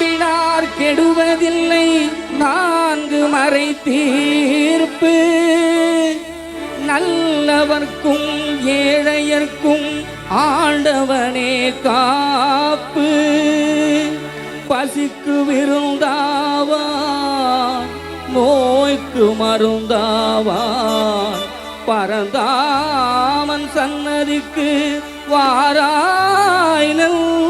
நம்பினார் கெடுவதில்லை. நான்கு மறை தீர்ப்பு. நல்லவர்க்கும் ஏழையர்க்கும் ஆண்டவனே காப்பு. பசிக்கு விருந்தாவான் நோய்க்கு மருந்தாவான் பரந்தாமன் சன்னதிக்கு வாராய் நெஞ்சே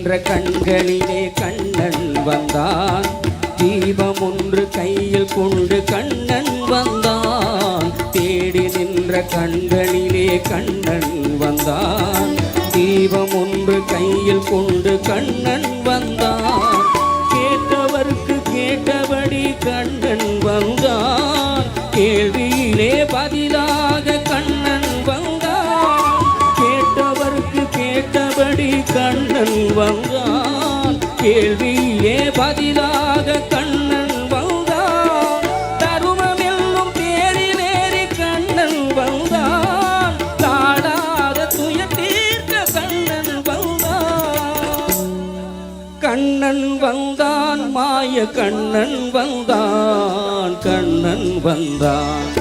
தேடி நின்ற கண்களிலே கண்ணன் வந்தான். தீபம் ஒன்று கையில் கொண்டு கண்ணன் வந்தான். தேடி நின்ற கண்களிலே கண்ணன் வந்தான். தீபம் ஒன்று கையில் கொண்டு எப்படி கண்ணன் வந்தான். கேள்வியே பதிலாக கண்ணன் வந்தான். தருமம் என்னும் பேரிலேறி கண்ணன் வந்தான். தாடாத துய தீர்க்க கண்ணன் வந்தான். கண்ணன் வந்தான் மாய கண்ணன் வந்தான். கண்ணன் வந்தான்.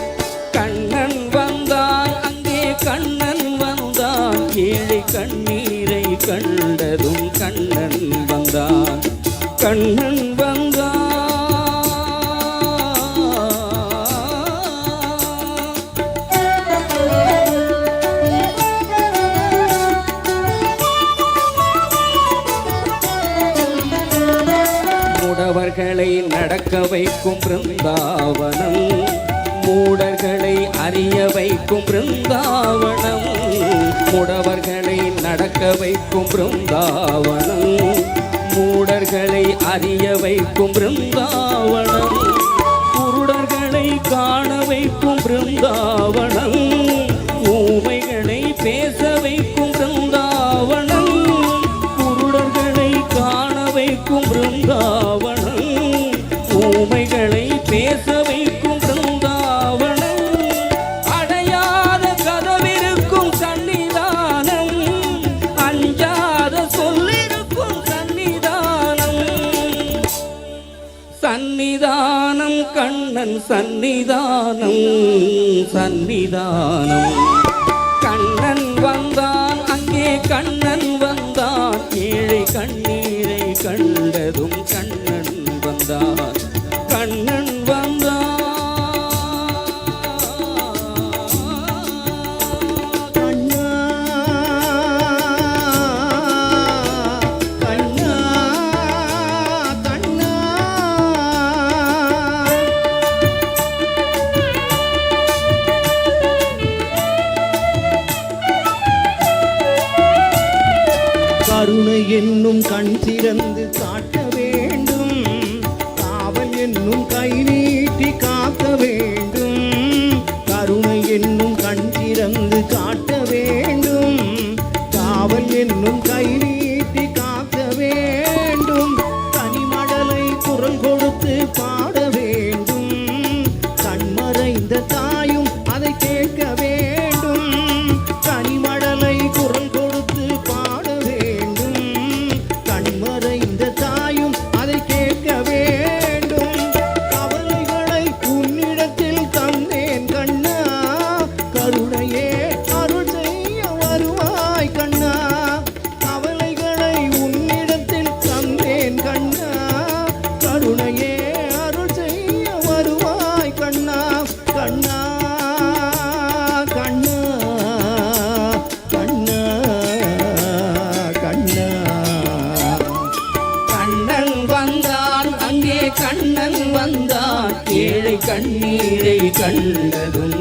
கண்ணன் வந்தான் அங்கே கண்ணன் வந்தான். ஏழை கண்ணீர் கண்ணன் வந்தா. மூடவர்களை நடக்க வைக்கும் பிருந்தாவனம் மூடர்களை அறிய வைக்கும் பிருந்தாவனம் மூடவர்களை நடக்க வைக்கும் பிருந்தாவனம். மூடர்களை அறிய வைக்கும் பிருந்தாவனம். சன்னிதானம் கண்ணன் சன்னிதானம் சன்னிதானம். கண்ணன் வந்தான் அங்கே கண்ணன் வந்தான். ஏழை கண்ணீரை கண்டதும் கண்ணன் வந்தான். கருணை என்னும் கண் திறந்து காட்ட வேண்டும். காவல் என்னும் கை கண்ணீரை கண்டதும்